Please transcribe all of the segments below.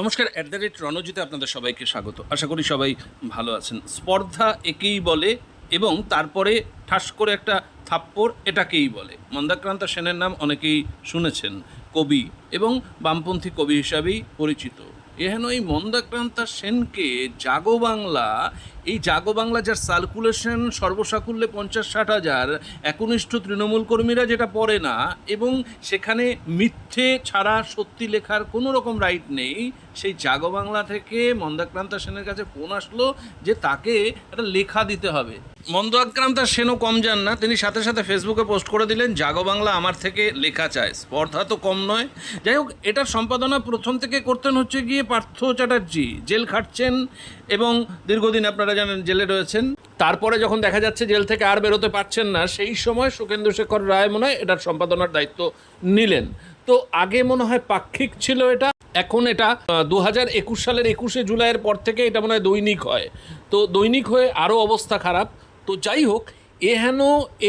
নমস্কার at the rate রণজিতে আপনাদের সবাইকে স্বাগত। আশা করি সবাই ভালো আছেন। স্পর্ধা একেই বলে এবং তারপরে ঠাস করে একটা থাপ্পড় এটাকেই বলে। মন্দাক্রান্ত সেনের নাম অনেকেই শুনেছেন, কবি এবং বামপন্থী কবি হিসাবেই পরিচিত। এহেন ওই মন্দাক্রান্তা সেনকে জাগো বাংলা এই জাগো বাংলা যার সার্কুলেশন সর্বসাকুল্যে পঞ্চাশ ষাট হাজার, একনিষ্ঠ তৃণমূল কর্মীরা যেটা পড়ে না, এবং সেখানে মিথ্যে ছাড়া সত্যি লেখার কোনো রকম রাইট নেই, সেই জাগো বাংলা থেকে মন্দাক্রান্তা সেনের কাছে ফোন আসলো যে তাকে একটা লেখা দিতে হবে। মন্দাক্রান্তা সেনও কম যান না, তিনি সাথে সাথে ফেসবুকে পোস্ট করে দিলেন, জাগো বাংলা আমার থেকে লেখা চায় স্পর্ধা তো কম নয়। যাই হোক, এটার সম্পাদনা প্রথম থেকে করতেন হচ্ছে গিয়ে পার্থ চ্যাটার্জি, জেল খাটছেন এবং দীর্ঘদিন আপনারা জানেন জেলে রয়েছেন। তারপরে যখন দেখা যাচ্ছে জেল থেকে আর বেরোতে পারছেন না, সেই সময় সুকেন্দ্র শেখর রায় মনে হয় এটার সম্পাদনার দায়িত্ব নিলেন। তো আগে মনে হয় পাক্ষিক ছিল এটা, এখন এটা দু হাজার একুশ সালের একুশে জুলাইয়ের পর থেকে এটা মনে হয় দৈনিক হয়। তো দৈনিক হয়ে আরও অবস্থা খারাপ। তো যাই হোক এহেন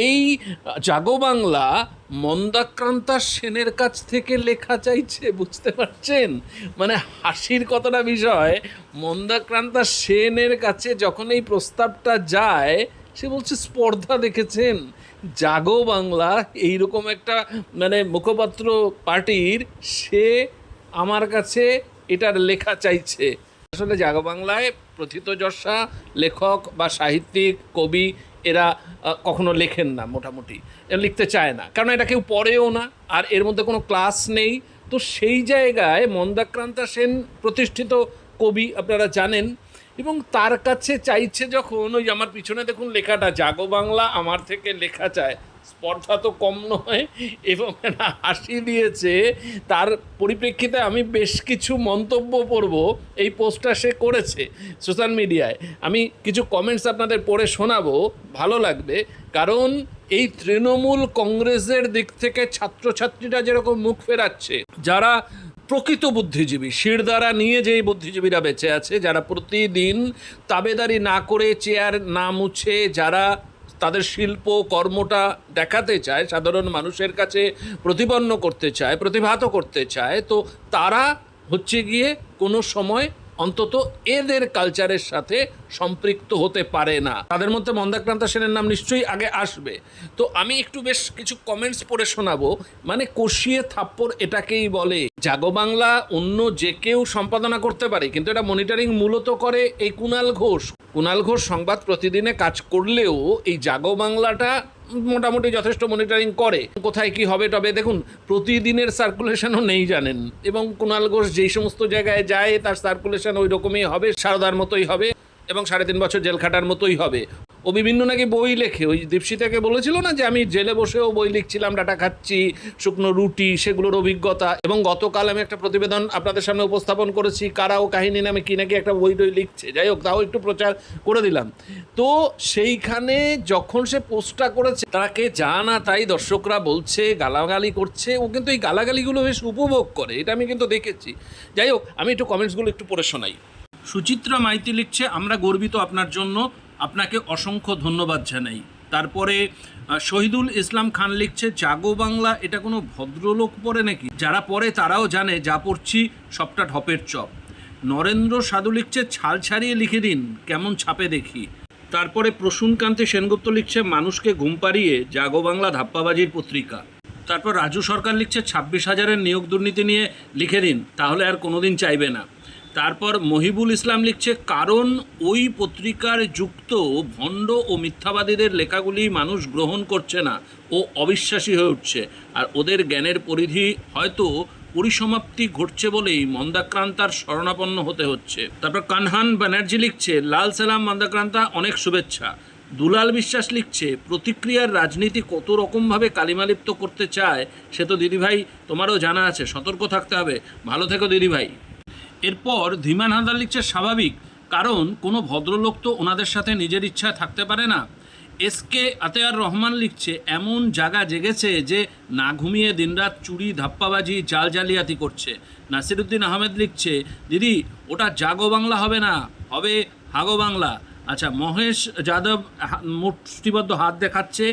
এই জাগো বাংলা মন্দাক্রান্তা সেনের কাছ থেকে লেখা চাইছে, বুঝতে পারছেন? মানে হাসির কতটা বিষয়, মন্দাক্রান্তা সেনের কাছে যখন এই প্রস্তাবটা যায়, সে বলছে, স্পর্ধা দেখেছেন, জাগো বাংলা, এইরকম একটা মানে মুখপাত্র পার্টির, সে আমার কাছে এটার লেখা চাইছে। আসলে জাগো বাংলায় প্রথিতযশা লেখক বা সাহিত্যিক, কবি এরা কখনো লেখেন না মোটামুটি। লিখতে চায় না। কারণ এটা কেউ পড়েও না, আর এর মধ্যে কোনো ক্লাস নেই। তো সেই জায়গায় মন্দাক্রান্তা সেন প্রতিষ্ঠিত কবি আপনারা জানেন, এবং তার কাছে চাইছে যখন, ওই আমার পিছনে দেখুন লেখাটা জাগো বাংলা আমার থেকে লেখা চায়। স্পর্ধা তো কম নয়, এবং হাসি দিয়েছে। তার পরিপ্রেক্ষিতে আমি বেশ কিছু মন্তব্য পড়ব। এই পোস্টটা সে করেছে সোশ্যাল মিডিয়ায়। আমি কিছু কমেন্টস আপনাদের পড়ে শোনাবো, ভালো লাগবে। কারণ এই তৃণমূল কংগ্রেসের দিক থেকে ছাত্রছাত্রীরা যেরকম মুখ ফেরাচ্ছে, যারা প্রকৃত বুদ্ধিজীবী শিরদারা নিয়ে যেই বুদ্ধিজীবীরা বেঁচে আছে, যারা প্রতিদিন তাবেদারি না করে চেয়ার না মুছে, যারা তাদের শিল্প কর্মটা দেখাতে চায়, সাধারণ মানুষের কাছে প্রতিপন্ন করতে চায়, প্রতিভাত করতে চায়, তো তারা হচ্ছে গিয়ে কোনো সময় অন্তত এদের কালচারের সাথে সম্পৃক্ত হতে পারে না। তাদের মধ্যে মন্দাক্রান্তা সেনের নাম নিশ্চয়ই আগে আসবে। তো আমি একটু বেশ কিছু কমেন্টস পড়ে শোনাবো। মানে কষিয়ে থাপ্পড় এটাকেই বলে। জাগো বাংলা অন্য যে কেউ সম্পাদনা করতে পারে, কিন্তু এটা মনিটরিং মূলত করে এই কুণাল ঘোষ। কুণাল ঘোষ সংবাদ প্রতিদিনে কাজ করলেও এই জাগো বাংলাটা মোটামুটি যথেষ্ট মনিটরিং করে। কোথায় কি হবে তবে দেখুন, প্রতিদিনের সার্কুলেশনও নেই জানেন। এবং কুণাল ঘোষ যেই সমস্ত জায়গায় যায়, তার সার্কুলেশন ওই রকমই হবে, সারদার মতোই হবে এবং সাড়ে তিন বছর জেল খাটার মতোই হবে। ও বিভিন্ন নাকি বই লেখে। ওই দীপশিতাকে বলেছিল না যে, আমি জেলে বসেও বই লিখছিলাম, ডাটা খাচ্ছি, শুকনো রুটি, সেগুলোর অভিজ্ঞতা এবং গতকাল আমি একটা প্রতিবেদন আপনাদের সামনে উপস্থাপন করেছি, কারা ও কাহিনী নামে কি নাকি একটা বই টই লিখছে। যাই হোক, তাও একটু প্রচার করে দিলাম। তো সেইখানে যখন সে পোস্টটা করেছে, তাকে যা না তাই দর্শকরা বলছে, গালাগালি করছে। ও কিন্তু এই গালাগালিগুলো বেশ উপভোগ করে, এটা আমি কিন্তু দেখেছি। যাই হোক, আমি একটু কমেন্টসগুলো একটু পড়ে শোনাই। সুচিত্রা মাইতি লিখছে, আমরা গর্বিত আপনার জন্য। আপনাকে অসংখ্য ধন্যবাদ জানাই। তারপরে শহীদুল ইসলাম খান লিখছে, জাগো বাংলা, এটা কোনো ভদ্রলোক পড়ে নাকি? যারা পড়ে তারাও জানে, যা পড়ছি, সবটা ঢপের চপ। নরেন্দ্র সাধু লিখছে, ছাল ছাড়িয়ে লিখে দিন, কেমন ছাপে দেখি? তারপরে প্রসূনকান্তি সেনগুপ্ত লিখছে, মানুষকে ঘুম পাড়িয়ে জাগো বাংলা ধাপ্পাবাজির পত্রিকা। তারপর রাজু সরকার লিখছে, ছাব্বিশ হাজারের নিয়োগ দুর্নীতি নিয়ে লিখে দিন, তাহলে আর কোনোদিন চাইবে না। তারপর মহিবুল ইসলাম লিখছে, কারণ ওই পত্রিকার যুক্ত ভণ্ড ও মিথ্যাবাদীদের লেখাগুলি মানুষ গ্রহণ করছে না ও অবিশ্বাসী হয়ে উঠছে। আর ওদের জ্ঞানের পরিধি হয়তো পরিসমাপ্তি ঘটছে বলেই মন্দাক্রান্তার শরণাপন্ন হতে হচ্ছে। তারপর কানহান ব্যানার্জি লিখছে, লাল সালাম, মন্দাক্রান্তা, অনেক শুভেচ্ছা। দুলাল বিশ্বাস লিখছে, প্রতিক্রিয়ার রাজনীতি কত রকমভাবে কালিমালিপ্ত করতে চায় সে তো দিদিভাই, তোমারও জানা আছে, সতর্ক থাকতে হবে। ভালো থেকো দিদিভাই। এরপর ধীমান হালদার লিখছে স্বাভাবিক, কারণ কোনো ভদ্রলোক তো ওনাদের সাথে নিজের ইচ্ছায় থাকতে পারে না। এসকে আতেয়ার রহমান লিখছে, এমন জায়গা জেগেছে যে না ঘুমিয়ে দিনরাত চুরি, ধাপ্পাবাজি, জাল জালিয়াতি করছে। নাসিরুদ্দিন আহমেদ লিখছে, দিদি, ওটা জাগো বাংলা হবে না, হবে হাগো বাংলা। আচ্ছা মহেশ যাদব মুষ্টিবদ্ধ হাত দেখাচ্ছে,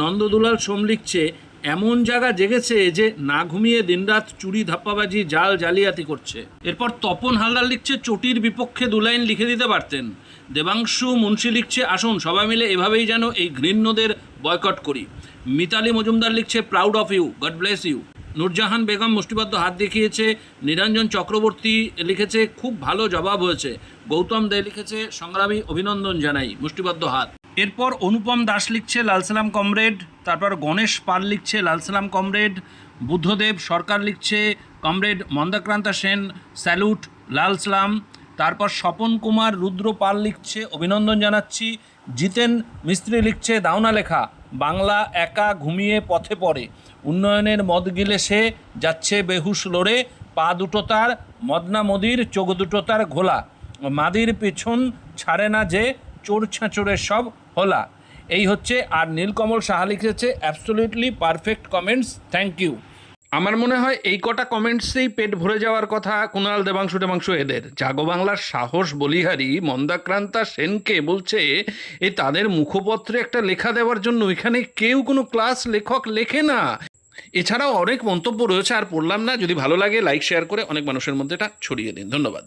নন্দদুলাল সোম লিখছে এমন জায়গা জেগেছে যে না ঘুমিয়ে দিনরাত চুরি, ধাপ্পাবাজি, জাল জালিয়াতি করছে। এরপর তপন হালদার লিখছে, চটির বিপক্ষে দু লাইন লিখে দিতে পারতেন। দেবাংশু মুন্সি লিখছে, আসুন সবাই মিলে এভাবেই যেন এই ঘৃণ্যদের বয়কট করি। মিতালি মজুমদার লিখছে, proud of you, God bless you. Nurjahan Begum মুষ্টিবদ্ধ হাত দেখিয়েছে, নিরঞ্জন চক্রবর্তী লিখেছে, খুব ভালো জবাব হয়েছে। গৌতম দে লিখেছে, সংগ্রামী অভিনন্দন জানাই। মুষ্টিবদ্ধ হাত। এরপর অনুপম দাস লিখছে লালসালাম কমরেড, তারপর গণেশ পাল লিখছে লালসালাম কমরেড, বুদ্ধদেব সরকার লিখছে কমরেড মন্দাক্রান্তা সেন, স্যালুট লাল সালাম। তারপর স্বপন কুমার রুদ্র পাল লিখছে, অভিনন্দন জানাচ্ছি। জিতেন মিস্ত্রি লিখছে, দাওনা লেখা, বাংলা একা ঘুমিয়ে পথে পড়ে। উন্নয়নের মদ গিলে সে যাচ্ছে বেহুশ লড়ে, পা দুটো তার, মদনা মদির, চোখ দুটো তার ঘোলা। মাদির পেছন ছাড়ে না যে, চোর ছাঁচোরের সব হোলা। এই হচ্ছে, আর নীলকমল সাহা লিখেছে absolutely perfect comments thank you আমার মনে হয় এই কটা কমেন্টসেই পেট ভরে যাওয়ার কথা কুণাল দেবাংশু দেবাংশু এদের। জাগো বাংলার সাহস, বলিহারি, মন্দাক্রান্তা সেনকে বলছে, এ তাদের মুখপত্রে একটা লেখা দেওয়ার জন্য এখানে কেউ কোনো ক্লাস লেখক লেখে না। এছাড়াও অনেক মন্তব্য রয়েছে, আর পড়লাম না। যদি ভালো লাগে লাইক শেয়ার করে অনেক মানুষের মধ্যে এটা ছড়িয়ে দিন। ধন্যবাদ।